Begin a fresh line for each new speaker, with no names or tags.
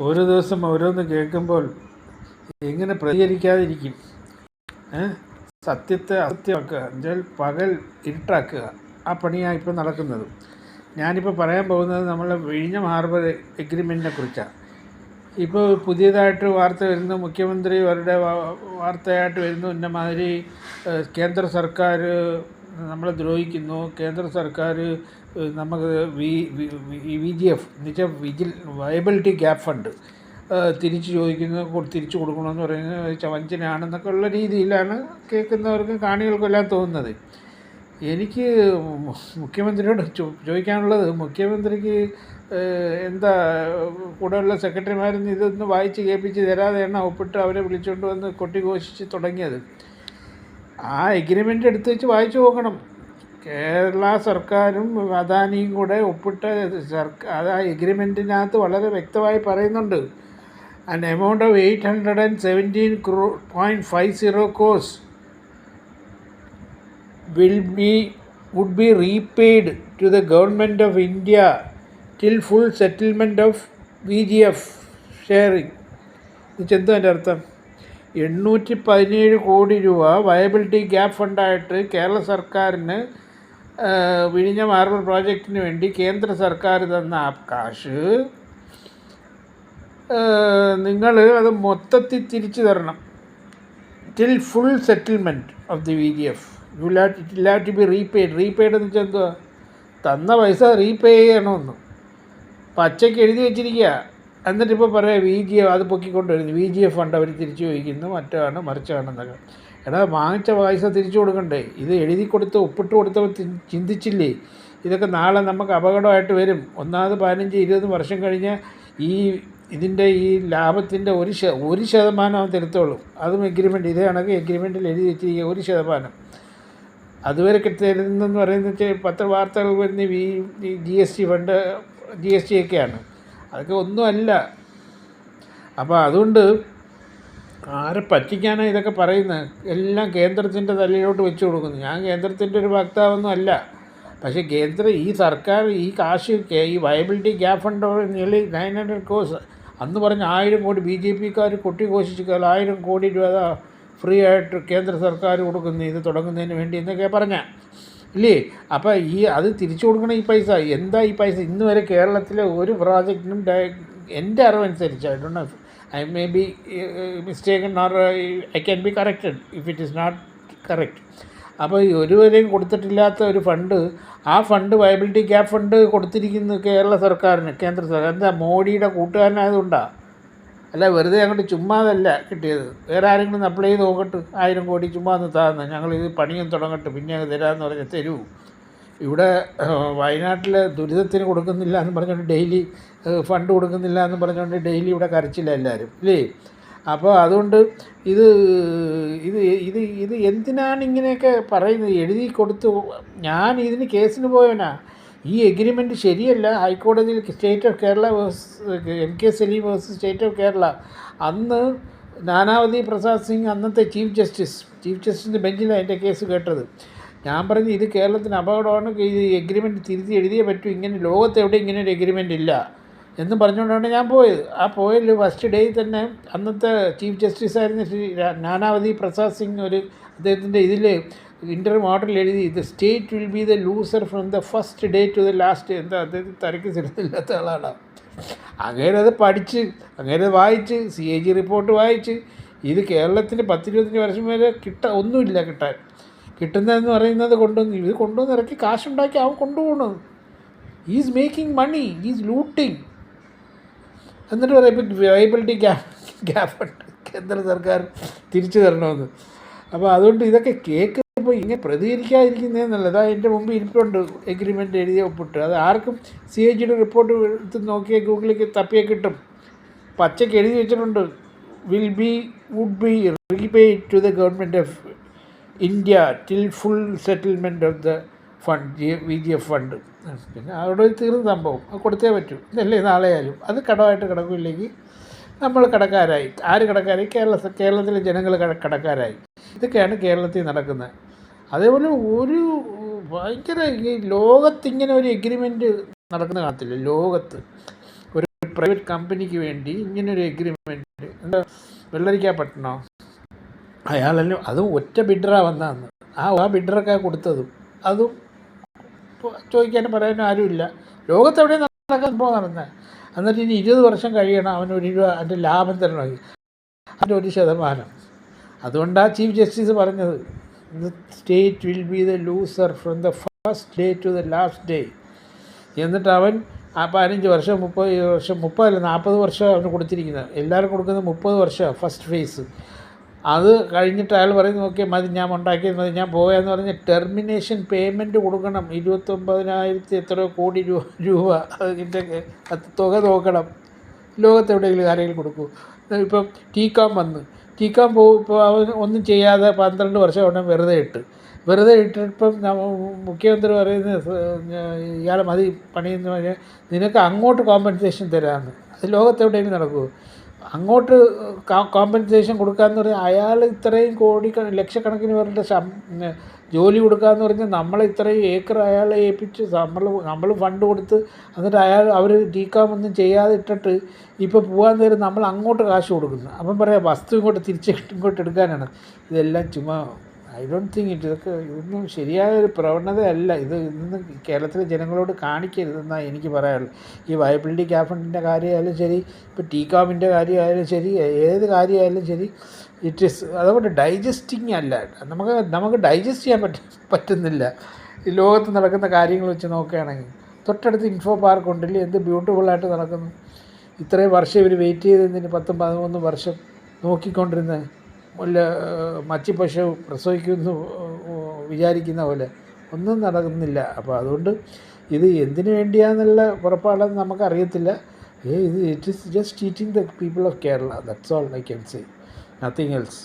ഓരോ ദിവസം ഓരോന്ന് കേൾക്കുമ്പോൾ എങ്ങനെ പ്രതികരിക്കാതിരിക്കും. സത്യത്തെ അസത്യമാക്കുക. എന്നുവെച്ചാൽ പകൽ ഇരുട്ടാക്കുക. ആ പണിയാണ് ഇപ്പോൾ നടക്കുന്നത്. ഞാനിപ്പോൾ പറയാൻ പോകുന്നത് നമ്മളെ വിഴിഞ്ഞം ഹാർബർ എഗ്രിമെന്റിനെ കുറിച്ചാണ്. ഇപ്പോൾ പുതിയതായിട്ട് വാർത്ത വരുന്നു. മുഖ്യമന്ത്രി അവരുടെ വാർത്തയായിട്ട് വരുന്നു. ഇന്നമാതിരി കേന്ദ്ര സർക്കാർ നമ്മളെ ദ്രോഹിക്കുന്നു. കേന്ദ്ര സർക്കാർ നമുക്ക് വി വി ജി എഫ് എന്നുവെച്ചാൽ വിജിൽ വയബിലിറ്റി ഗ്യാപ്പ് ഫണ്ട് തിരിച്ചു ചോദിക്കുന്നു തിരിച്ചു കൊടുക്കണമെന്ന് പറയുന്നത് വഞ്ചനയാണെന്നൊക്കെ ഉള്ള രീതിയിലാണ് കേൾക്കുന്നവർക്കും കാണികൾക്കും എല്ലാം തോന്നുന്നത്. എനിക്ക് മുഖ്യമന്ത്രിയോട് ചോദിക്കാനുള്ളത് മുഖ്യമന്ത്രിക്ക് എന്താ കൂടെയുള്ള സെക്രട്ടറിമാരിൽ നിന്ന് ഇതൊന്ന് വായിച്ച് കേൾപ്പിച്ച് തരാതെയാണ് ഒപ്പിട്ട് അവരെ വിളിച്ചുകൊണ്ട് വന്ന് കൊട്ടിഘോഷിച്ച് തുടങ്ങിയത്. ആ എഗ്രിമെന്റ് എടുത്ത് വെച്ച് വായിച്ചു നോക്കണം. കേരള സർക്കാരും അദാനിയും കൂടെ ഒപ്പിട്ട സർക്കാർ ആ എഗ്രിമെന്റിനകത്ത് വളരെ വ്യക്തമായി പറയുന്നുണ്ട്. An amount of eight hundred and seventeen will be would be repaid to the government of India till full settlement of VGF sharing. എന്താ എന്റെ അർത്ഥം? എണ്ണൂറ്റി പതിനേഴ് കോടി രൂപ വയബിലിറ്റി ഗ്യാപ്പ് ഫണ്ടായിട്ട് കേരള സർക്കാരിന് വിഴിഞ്ഞ മാർബിൾ പ്രോജക്റ്റിന് വേണ്ടി കേന്ദ്ര സർക്കാർ തന്ന ആ കാശ് നിങ്ങൾ അത് മൊത്തത്തിൽ തിരിച്ചു തരണം. Till full settlement of the V G F you let it let to be repaid repaid എന്ന് വെച്ചാൽ എന്തുവാ? തന്ന പൈസ റീപേ ചെയ്യണമെന്ന്. പച്ചയ്ക്ക് എഴുതി വെച്ചിരിക്കുക എന്നിട്ട് ഇപ്പോൾ പറയാം വി ജി എഫ് അത് പൊക്കിക്കൊണ്ട് വരുന്നു വി ജി എഫ് ഫണ്ട് അവർ തിരിച്ചു ചോദിക്കുന്നു. മറ്റാണ് മറിച്ചാണെന്നൊക്കെ. എടാ വാങ്ങിച്ച പൈസ തിരിച്ചു കൊടുക്കണ്ടേ? ഇത് എഴുതി കൊടുത്ത് ഒപ്പിട്ട് കൊടുത്തവർ ചിന്തിച്ചില്ലേ? ഇതൊക്കെ നാളെ നമുക്ക് അപകടമായിട്ട് വരും. ഒന്നാമത് പതിനഞ്ച് ഇരുപത് വർഷം കഴിഞ്ഞ് ഈ ഇതിന്റെ ഈ ലാഭത്തിന്റെ ഒരു ശ ഒരു ശതമാനം അവൻ തരുത്തുള്ളൂ അതും എഗ്രിമെന്റ് ഇതേ കണക്ക് എഗ്രിമെന്റിൽ എഴുതി വെച്ചിരിക്കുക ഒരു ശതമാനം. അതുവരെ കിട്ടുന്നതെന്ന് പറയുന്നത് വെച്ചാൽ പത്ര വാർത്തകൾ വരുന്ന ഈ G S T fund G S T ഒക്കെയാണ്. അതൊക്കെ ഒന്നുമല്ല അപ്പോൾ അതുകൊണ്ട് ആരെ പറ്റിക്കാനാണ് ഇതൊക്കെ പറയുന്നത് എല്ലാം കേന്ദ്രത്തിന്റെ തലയിലോട്ട് വെച്ച് കൊടുക്കുന്നു. ഞാൻ കേന്ദ്രത്തിന്റെ ഒരു വക്താവൊന്നും അല്ല. പക്ഷേ കേന്ദ്ര ഈ സർക്കാർ ഈ കാശ് ഈ viability gap fund nearly nine hundred crores അന്ന് പറഞ്ഞ ആയിരം കോടി ബി ജെ പിക്കാർ കൊട്ടി കൊട്ടിഘോഷിച്ച് ആയിരം കോടി രൂപ ഫ്രീ ആയിട്ട് കേന്ദ്ര സർക്കാർ കൊടുക്കുന്നു ഇത് തുടങ്ങുന്നതിന് വേണ്ടി എന്നൊക്കെ പറഞ്ഞ. ഇല്ലേ? അപ്പോൾ ഈ അത് തിരിച്ചു കൊടുക്കണ ഈ പൈസ എന്താ ഈ പൈസ? ഇന്ന് വരെ കേരളത്തിലെ ഒരു പ്രോജക്റ്റിനും എന്റെ അറിവനുസരിച്ച് I don't I may be mistaken or I can be corrected if it is not correct അപ്പോൾ ഒരുവരെയും കൊടുത്തിട്ടില്ലാത്ത ഒരു ഫണ്ട് ആ ഫണ്ട് വയബിലിറ്റി ഗ്യാപ്പ് ഫണ്ട് കൊടുത്തിരിക്കുന്നു കേരള സർക്കാരിന് കേന്ദ്ര സർക്കാർ. എന്താ മോഡിയുടെ കൂട്ടുകാരനായതുകൊണ്ടാണ് അല്ല വെറുതെ അങ്ങോട്ട് ചുമ്മാതല്ല കിട്ടിയത്. വേറെ ആരെങ്കിലും അപ്ലൈ ചെയ്ത് നോക്കട്ടെ. ആയിരം കോടി ചുമ്മാ ഒന്ന് താന്ന്. ഞങ്ങൾ ഇത് പണിയും തുടങ്ങട്ടെ. പിന്നെ തരാമെന്ന് പറഞ്ഞ് തരൂ. ഇവിടെ വയനാട്ടിൽ ദുരിതത്തിന് കൊടുക്കുന്നില്ല എന്ന് പറഞ്ഞുകൊണ്ട് ഡെയിലി ഫണ്ട് കൊടുക്കുന്നില്ല എന്ന് പറഞ്ഞുകൊണ്ട് ഡെയിലി ഇവിടെ കരച്ചില്ല എല്ലാവരും ഇല്ലേ? അപ്പോൾ അതുകൊണ്ട് ഇത് ഇത് ഇത് ഇത് എന്തിനാണ് ഇങ്ങനെയൊക്കെ പറയുന്നത്? എഴുതി കൊടുത്തു. ഞാൻ ഇതിന് കേസിന് പോയവനാ. ഈ എഗ്രിമെന്റ് ശരിയല്ല. ഹൈക്കോടതിയിൽ state of Kerala versus M K Saleem versus state of Kerala അന്ന് നാനാവതി പ്രസാദ് സിംഗ് അന്നത്തെ ചീഫ് ജസ്റ്റിസ് ചീഫ് ജസ്റ്റിസിന്റെ ബെഞ്ചിലാണ് എന്റെ കേസ് കേട്ടത്. ഞാൻ പറഞ്ഞു ഇത് കേരളത്തിന് അപകടമാണ് ഇത് എഗ്രിമെന്റ് തിരുത്തി എഴുതിയേ പറ്റൂ. ഇങ്ങനെ ലോകത്തെവിടെ ഇങ്ങനെ ഒരു എഗ്രിമെന്റ് ഇല്ല എന്ന് പറഞ്ഞുകൊണ്ടാണ് ഞാൻ പോയത്. ആ പോയതിൽ ഫസ്റ്റ് ഡേയിൽ തന്നെ അന്നത്തെ ചീഫ് ജസ്റ്റിസ് ആയിരുന്ന ശ്രീ നാനാവതി പ്രസാദ് സിംഗ് ഒരു അദ്ദേഹത്തിന്റെ ഇതിൽ ഇന്റർ മോഡൽ എഴുതി the state will be the loser from the first day to the last. എന്താ അദ്ദേഹത്തിന് തരക്ക് സ്ഥിരത്തില്ലാത്ത ആളാണ്. അങ്ങനെ അത് പഠിച്ച് അങ്ങനെ വായിച്ച് സി എ ജി റിപ്പോർട്ട് വായിച്ച് ഇത് കേരളത്തിന് പത്തിരുപത്തഞ്ച് വർഷം വരെ കിട്ട ഒന്നുമില്ല കിട്ടാൻ. കിട്ടുന്നതെന്ന് പറയുന്നത് കൊണ്ടുവന്ന് ഇത് കൊണ്ടുവന്ന് ഇറക്കി കാശുണ്ടാക്കി അവൻ കൊണ്ടുപോകണം. Is making money is looting എന്നിട്ട് പറയാം ഇപ്പം വയബിലിറ്റി ഗ്യാപ്പ് ഗ്യാപ്പ് കേന്ദ്ര സർക്കാർ തിരിച്ചു തരണമെന്ന്. അപ്പോൾ അതുകൊണ്ട് ഇതൊക്കെ കേൾക്കുമ്പോൾ ഇങ്ങനെ പ്രതികരിക്കാതിരിക്കുന്നതെന്നല്ല അതാ എന്റെ മുമ്പ് ഇരിപ്പുണ്ട് എഗ്രിമെന്റ് എഴുതിയ ഒപ്പിട്ട് അത് ആർക്കും സി എ ജിയുടെ റിപ്പോർട്ട് എടുത്ത് നോക്കിയാൽ ഗൂഗിളിൽ തപ്പിയാൽ കിട്ടും. പച്ചയ്ക്ക് എഴുതി വെച്ചിട്ടുണ്ട്. Will be would be repaid to the government of India till full settlement of the fund G V G F fund പിന്നെ അവിടെ തീർന്ന സംഭവം. അത് കൊടുത്തേ പറ്റൂ. ഇതല്ലേ നാളെയായാലും. അത് കടമായിട്ട് കിടക്കില്ലെങ്കിൽ നമ്മൾ കടക്കാരായി. ആര് കടക്കാരായി? കേരള കേരളത്തിലെ ജനങ്ങൾ കട- കടക്കാരായി. ഇതൊക്കെയാണ് കേരളത്തിൽ നടക്കുന്നത്. അതേപോലെ ഒരു ഭയങ്കര ഈ ലോകത്ത് ഇങ്ങനെ ഒരു എഗ്രിമെന്റ് നടക്കുന്ന കാണത്തില്ല ലോകത്ത്. ഒരു പ്രൈവറ്റ് കമ്പനിക്ക് വേണ്ടി ഇങ്ങനൊരു എഗ്രിമെന്റ് എന്താ വെള്ളരിക്കാപ്പട്ടണോ അയാളെല്ലാം അതും ഒറ്റ ബിഡറാണ് വന്നതെന്ന്. ആ ആ ബിഡറൊക്കെ കൊടുത്തതും. അതും ചോദിക്കാനും പറയാനും ആരുമില്ല. ലോകത്തെവിടെ നടക്കാൻ സംഭവം നടന്നത് എന്നിട്ട് ഇനി ഇരുപത് വർഷം കഴിയണം അവൻ ഒരു രൂപ അതിന്റെ ലാഭം തരണമെങ്കിൽ അതിന്റെ ഒരു ശതമാനം. അതുകൊണ്ടാണ് ചീഫ് ജസ്റ്റിസ് പറഞ്ഞത്. State will be the loser from the first day to the last day എന്നിട്ട് അവൻ ആ പതിനഞ്ച് വർഷം മുപ്പത് വർഷം മുപ്പതല്ല നാൽപ്പത് വർഷം അവന് കൊടുത്തിരിക്കുന്നത്. എല്ലാവർക്കും കൊടുക്കുന്നത് മുപ്പത് വർഷം ഫസ്റ്റ് ഫേസ് അത് കഴിഞ്ഞിട്ട് അയാൾ പറയുന്നത് നോക്കിയാൽ മതി ഞാൻ ഉണ്ടാക്കിയത് മതി ഞാൻ പോയെന്ന് പറഞ്ഞ് ടെർമിനേഷൻ പേയ്മെന്റ് കൊടുക്കണം. ഇരുപത്തൊമ്പതിനായിരത്തി എത്രയോ കോടി രൂപ രൂപ. അതിന്റെ തുക നോക്കണം. ലോകത്തെവിടെയെങ്കിലും ആരെങ്കിലും കൊടുക്കൂ. ഇപ്പം ടീക്കാം വന്ന് ടീക്കാം പോകും ഇപ്പോൾ അവൻ ഒന്നും ചെയ്യാതെ പന്ത്രണ്ട് വർഷം ഉടനെ വെറുതെ ഇട്ട്. വെറുതെ ഇട്ടിപ്പം മുഖ്യമന്ത്രി പറയുന്നത് ഇയാളെ മതി പണിയെന്ന് പറഞ്ഞാൽ നിനക്ക് അങ്ങോട്ട് കോമ്പൻസേഷൻ തരാമെന്ന് അത് ലോകത്തെവിടെയെങ്കിലും നടക്കുമോ അങ്ങോട്ട് കോമ്പൻസേഷൻ കൊടുക്കാമെന്ന് പറഞ്ഞാൽ അയാൾ ഇത്രയും കോടി ലക്ഷക്കണക്കിന് പേരുടെ ശം ജോലി കൊടുക്കാമെന്ന് പറഞ്ഞാൽ നമ്മൾ ഇത്രയും ഏക്കർ അയാളെ ഏൽപ്പിച്ച് നമ്മൾ നമ്മൾ ഫണ്ട് കൊടുത്ത് എന്നിട്ട് അയാൾ അവർ ഒന്നും ചെയ്യാതെ ഇട്ടിട്ട് ഇപ്പോൾ പോകാൻ നേരം നമ്മൾ അങ്ങോട്ട് കാശ് കൊടുക്കുന്നു. അപ്പം പറയാം വസ്തു ഇങ്ങോട്ട് തിരിച്ച് ഇങ്ങോട്ട് എടുക്കാനാണ്. ഇതെല്ലാം ചുമ്മാ ഐ ഡോണ്ട് തിങ്ക് ഇറ്റ് ഇതൊക്കെ ഇതൊന്നും ശരിയായ ഒരു പ്രവണതയല്ല. ഇത് ഇന്ന് കേരളത്തിലെ ജനങ്ങളോട് കാണിക്കരുതെന്നാണ് എനിക്ക് പറയാനുള്ളത് ഈ വയബിലിറ്റി ക്യാഫണ്ടിന്റെ കാര്യമായാലും ശരി ഇപ്പോൾ ടീകാമിന്റെ കാര്യമായാലും ശരി ഏത് കാര്യമായാലും ശരി ഇറ്റ് ഇസ് അതുകൊണ്ട് ഡൈജസ്റ്റിംഗ് അല്ല. നമുക്ക് നമുക്ക് ഡൈജസ്റ്റ് ചെയ്യാൻ പറ്റ പറ്റുന്നില്ല. ഈ ലോകത്ത് നടക്കുന്ന കാര്യങ്ങൾ വെച്ച് നോക്കുകയാണെങ്കിൽ. തൊട്ടടുത്ത് ഇൻഫോ പാർക്ക് ഉണ്ടല്ലേ? എന്ത് ബ്യൂട്ടിഫുള്ളായിട്ട് നടക്കുന്നു. ഇത്രയും വർഷം ഇവർ വെയിറ്റ് ചെയ്തതിന് പത്തും പതിമൂന്നും വർഷം നോക്കിക്കൊണ്ടിരുന്നത്? വല്ല മച്ചിപ്പശു പ്രസവിക്കുമെന്ന് വിചാരിക്കുന്ന പോലെ ഒന്നും നടക്കുന്നില്ല. അപ്പോൾ അതുകൊണ്ട് ഇത് എന്തിനു വേണ്ടിയാണെന്നുള്ള ഉറപ്പാണെന്ന് നമുക്കറിയത്തില്ല. ഏ ഇത് it is just eating the people of Kerala that's all I can say nothing else